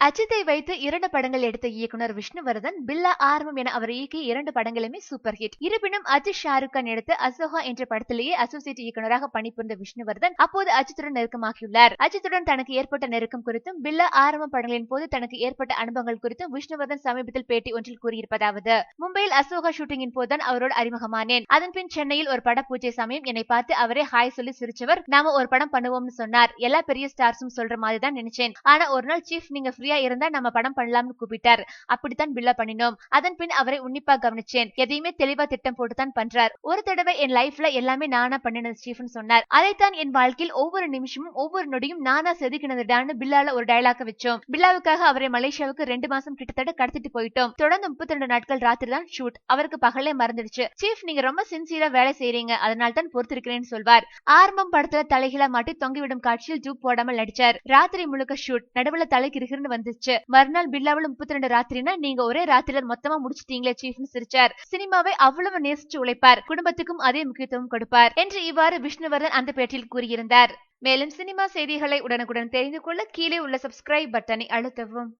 அஜித்தை வைத்து இரண்டு படங்கள் எடுத்த இயக்குனர் விஷ்ணுவர்தன் பில்லா ஆர்வம் என அவர் இயக்கிய இரண்டு படங்களுமே சூப்பர் ஹிட் இருப்பினும் அஜித் ஷாருக் கான் எடுத்த அசோகா என்ற படத்திலேயே அசோசியேட் இயக்குநராக பணிபுரிந்த விஷ்ணுவர்தன் அப்போது அஜித்துடன் நெருக்கமாகியுள்ளார். அஜித்துடன் தனக்கு ஏற்பட்ட நெருக்கம் குறித்தும் பில்லா ஆரம்பம் படங்களின் போது தனக்கு ஏற்பட்ட அனுபவங்கள் குறித்தும் விஷ்ணுவர்தன் சமீபத்தில் பேட்டி ஒன்றில் கூறியிருப்பதாவது மும்பையில் அசோகா ஷூட்டிங்கின் போதுதான் அவரோடு அறிமுகமானேன். அதன்பின் சென்னையில் ஒரு பட பூஜை சமயம் என்னை பார்த்து அவரே ஹாய் சொல்லி சிரிச்சவர் நாம ஒரு படம் பண்ணுவோம்னு சொன்னார். எல்லா பெரிய ஸ்டார்ஸும் சொல்ற மாதிரி தான் நினைச்சேன். ஆனா ஒரு நாள் சீஃப் நீங்க ஃப்ரீயா இருந்தா நம்ம படம் பண்ணலாம்னு கூப்பிட்டார். அப்படித்தான் பில்லா பண்ணினோம். அதன் பின் அவரை உன்னிப்பா கவனிச்சேன். எதையுமே தெளிவா திட்டம் போட்டுதான் பண்றார். ஒரு தடவை என் லைஃப்ல எல்லாமே நானா பண்ணினது ஸ்டீஃபன் சொன்னார். அதைத்தான் என் வாழ்க்கையில் ஒவ்வொரு நிமிஷமும் ஒவ்வொரு நொடியும் நானா செதுக்கினதுடான்னு பில்லால ஒரு டயலாக வச்சோம். பில்லாவுக்காக அவரை மலேசியாவுக்கு ரெண்டு மாசம் கிட்டத்தட்ட கடத்திட்டு போயிட்டோம். தொடர்ந்து முப்பத்தி ரெண்டு நாட்கள் ராத்திரி தான் ஷூட் அவருக்கு பகலே மறந்துடுச்சு. சீஃப் நீங்க ரொம்ப சின்சியரா வேலை செய்யறீங்க அதனால தான் பொறுத்திருக்கிறேன்னு சொல்வார். ஆரம்பம் படத்துல தலைகீழா மாட்டி தொங்கிவிடும் காட்சியில் ஜூப் போடாமல் நடிச்சார். ராத்திரி முழுக்க ஷூட் நடுவுல தலைக்கு இருகிருந்து வந்துச்சு. மறுநாள் பில்லாவில் முப்பத்தி ரெண்டு ராத்திரினா நீங்க ஒரே ராத்திரில மொத்தமா முடிச்சிட்டீங்களே சீஃப்னு சிரிச்சார். சினிமாவை அவ்வளவு நேசிச்சு உழைப்பார். குடும்பத்துக்கும் அதே முக்கியத்துவம் கொடுப்பார் என்று இவ்வாறு விஷ்ணுவர்தன் அந்த பேட்டியில் கூறியிருந்தார். மேலும் சினிமா செய்திகளை உடனுக்குடன் தெரிந்து கொள்ள கீழே உள்ள சப்ஸ்கிரைப் பட்டனை அழுத்தவும்.